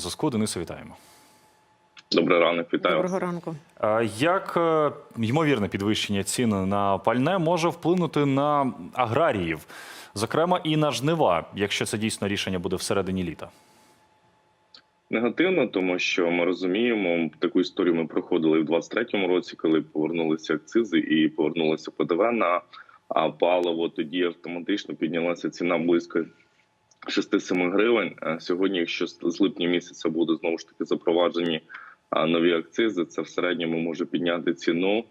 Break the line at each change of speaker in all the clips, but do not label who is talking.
Зв'язку Дениса вітаємо.
Добрий ранок, вітаю.
Доброго ранку.
Як е, ймовірне підвищення цін на пальне може вплинути на аграріїв, зокрема і на жнива, якщо це дійсно рішення буде всередині літа?
Негативно, тому що ми розуміємо, таку історію ми проходили в 23-му році, коли повернулися акцизи і повернулося ПДВ на а, паливо. Тоді автоматично піднялася ціна близько 6-7 гривень. Сьогодні, якщо з липня місяця буде знову ж таки запроваджені нові акцизи, це в середньому може підняти ціну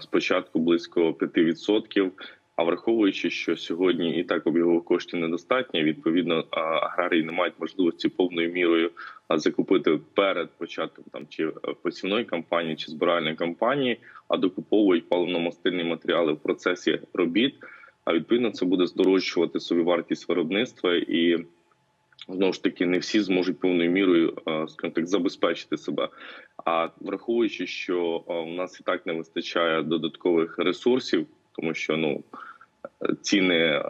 спочатку близько 5%. А враховуючи, що сьогодні і так обігових коштів недостатньо, відповідно аграрії не мають можливості повною мірою закупити перед початком там чи е, посівної кампанії, чи збиральної кампанії, а докуповують паливно-мастильні матеріали в процесі робіт. А відповідно це буде здорожчувати собівартість виробництва і. Знову ж таки, не всі зможуть повною мірою е, скажімо так забезпечити себе. А враховуючи, що е, у нас і так не вистачає додаткових ресурсів, тому що ну ціни е,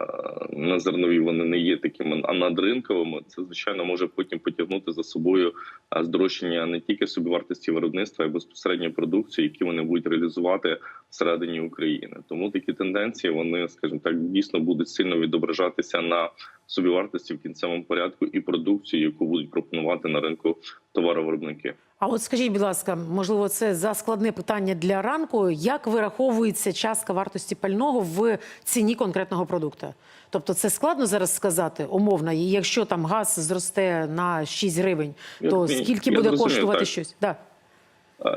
на зернові вони не є такими а надринковими. Це звичайно може потім потягнути за собою здорожчання не тільки собівартості виробництва, а й безпосередньо продукції, які вони будуть реалізувати всередині України. Тому такі тенденції вони, скажімо так, дійсно будуть сильно відображатися на собівартості в кінцевому порядку і продукцію, яку будуть пропонувати на ринку товаровиробники.
А от скажіть, будь ласка, можливо, це за складне питання для ранку. Як вираховується частка вартості пального в ціні конкретного продукту? Тобто, це складно зараз сказати умовно. І якщо там газ зросте на 6 гривень, то
Я-
скільки
я
буде
зрозумів,
коштувати
так.
щось? Да.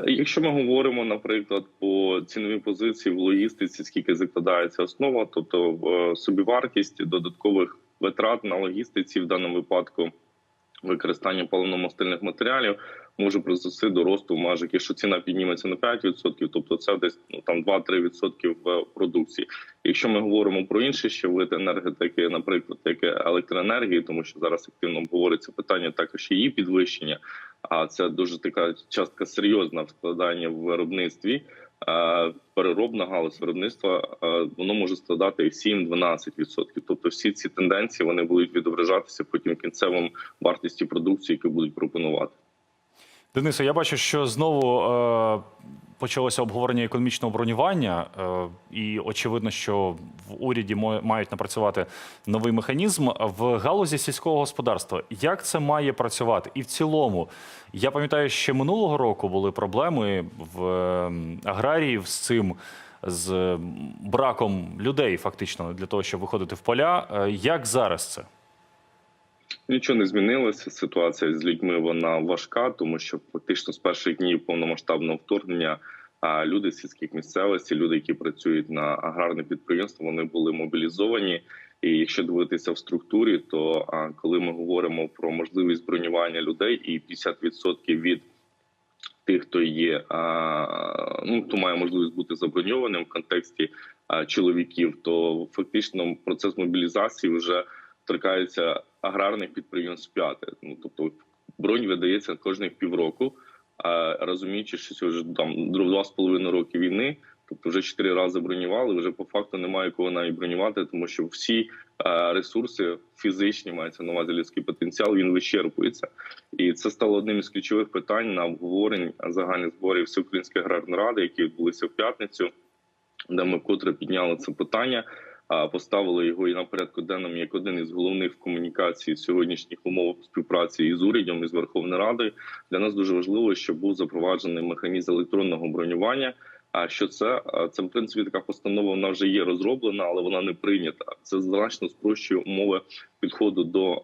Якщо ми говоримо, наприклад, по ціновій позиції в логістиці, скільки закладається основа, тобто е, собівартість додаткових витрат на логістиці в даному випадку використання паливно-мастильних матеріалів може призвести до росту межах, якщо ціна підніметься на 5%, тобто це десь ну там 2-3% в продукції. Якщо ми говоримо про інші ще види енергетики, наприклад, як електроенергії, тому що зараз активно обговорюється питання також її підвищення. А це дуже така частка серйозна в складанні в виробництві. Е, Переробна галузь виробництва е, воно може складати 7-12%. Тобто, всі ці тенденції вони будуть відображатися потім в кінцевому вартості продукції, яку будуть пропонувати.
Денисе, я бачу, що знову е, почалося обговорення економічного бронювання, е, і очевидно, що в уряді мають напрацювати новий механізм в галузі сільського господарства. Як це має працювати? І в цілому, я пам'ятаю, ще минулого року були проблеми в е, аграріїв з цим. З браком людей, фактично, для того, щоб виходити в поля. Е, Як зараз це?
Нічого не змінилося. Ситуація з людьми вона важка, тому що фактично з перших днів повномасштабного вторгнення люди з сільських місцевостей, люди, які працюють на аграрне підприємство, вони були мобілізовані. І якщо дивитися в структурі, то коли ми говоримо про можливість бронювання людей, і 50% від тих, хто є ну хто має можливість бути заброньованим в контексті чоловіків, то фактично процес мобілізації вже торкається аграрних підприємств п'яте. Ну тобто бронь видається кожних півроку, а розуміючи, що це вже там два з половиною роки війни. Тобто вже чотири рази бронювали. Вже по факту немає кого навіть бронювати, тому що всі е, ресурси фізичні мається на увазі людський потенціал. Він вичерпується, і це стало одним із ключових питань на обговорень загальних зборів Всеукраїнської аграрної ради, які відбулися в п'ятницю, де ми вкотре підняли це питання. Поставили його і на порядку денному як один із головних в комунікації сьогоднішніх умов співпраці із урядом і з Верховною Радою. Для нас дуже важливо, щоб був запроваджений механізм електронного бронювання. А що це? Це в принципі така постанова. Вона вже є розроблена, але вона не прийнята. Це значно спрощує умови підходу до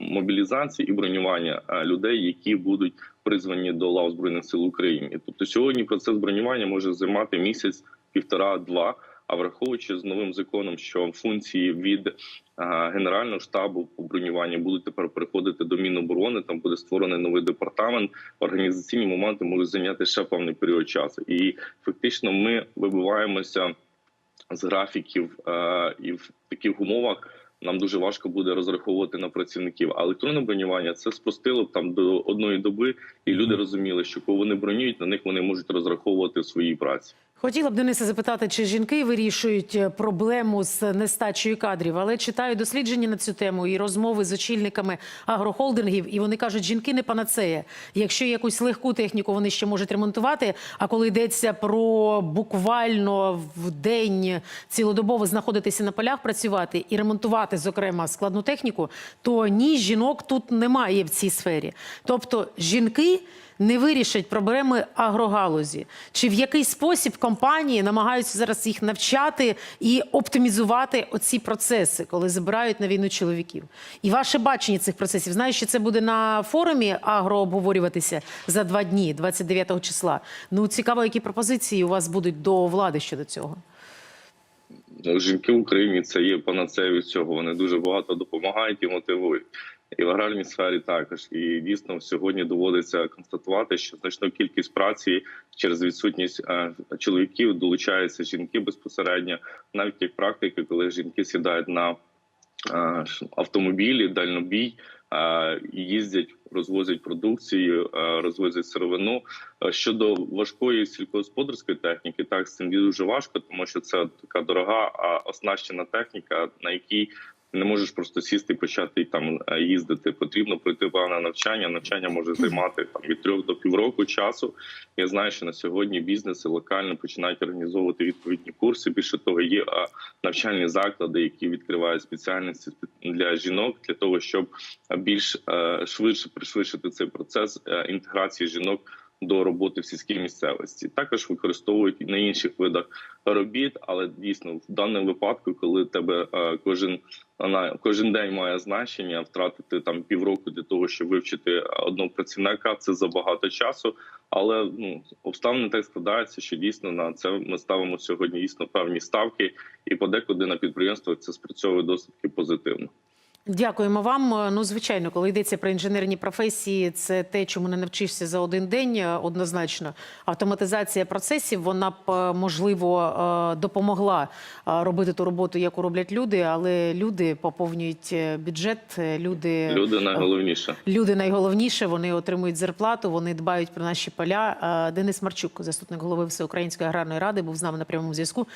мобілізації і бронювання людей, які будуть призвані до лав збройних сил України. Тобто сьогодні процес бронювання може займати місяць, півтора-два. А враховуючи з новим законом, що функції від генерального штабу по бронюванню будуть тепер переходити до Міноборони, там буде створений новий департамент. Організаційні моменти можуть зайняти ще певний період часу, і фактично ми вибиваємося з графіків і в таких умовах. Нам дуже важко буде розраховувати на працівників. А електронне бронювання це спростило б там до одної доби, і люди розуміли, що коли вони бронюють, на них вони можуть розраховувати в своїй праці.
Хотіла б Дениса запитати, чи жінки вирішують е, проблему з нестачею кадрів, але читаю дослідження на цю тему і розмови з очільниками агрохолдингів, і вони кажуть, жінки не панацея. Якщо якусь легку техніку вони ще можуть ремонтувати, а коли йдеться про буквально в день цілодобово знаходитися на полях, працювати і ремонтувати, зокрема, складну техніку, то ні, жінок тут немає в цій сфері. Тобто жінки не вирішать проблеми агрогалузі? Чи в який спосіб компанії намагаються зараз їх навчати і оптимізувати оці процеси, коли забирають на війну чоловіків? І ваше бачення цих процесів? Знаю, що це буде на форумі агро обговорюватися за два дні, 29 числа. Ну цікаво, які пропозиції у вас будуть до влади щодо цього.
Жінки в Україні це є панацею цього. Вони дуже багато допомагають і мотивують. І в аграрній сфері також. І дійсно сьогодні доводиться констатувати, що значну кількість праці через відсутність е, чоловіків долучаються жінки безпосередньо, навіть як практики, коли жінки сідають на е, автомобілі, дальнобій. е, Їздять, розвозять продукцію, розвозять сировину. Щодо важкої сільськогосподарської техніки, так з цим дуже важко, тому що це така дорога оснащена техніка, на якій не можеш просто сісти і почати там е, їздити. Потрібно пройти певне навчання. Навчання може займати там від трьох до півроку часу. Я знаю, що на сьогодні бізнеси локально починають організовувати відповідні курси. Більше того, є е, навчальні заклади, які відкривають спеціальності для жінок для того, щоб більш е, швидше пришвидшити цей процес інтеграції жінок до роботи в сільській місцевості. Також використовують і на інших видах робіт, але дійсно в даному випадку, коли тебе е, кожен вона кожен день має значення, втратити там півроку для того, щоб вивчити одного працівника, це забагато часу. Але ну обставини так складаються, що дійсно на це ми ставимо сьогодні дійсно певні ставки, і подекуди на підприємствах це спрацьовує досить позитивно.
Дякуємо вам. Ну, звичайно, коли йдеться про інженерні професії, це те, чому не навчишся за один день. е, Однозначно, автоматизація процесів вона б е, можливо е, допомогла робити ту роботу, яку роблять люди, але люди поповнюють бюджет. Люди
Люди найголовніше.
Люди найголовніше, вони отримують зарплату, вони дбають про наші поля. Денис Марчук, заступник голови Всеукраїнської аграрної ради, був з нами на прямому зв'язку.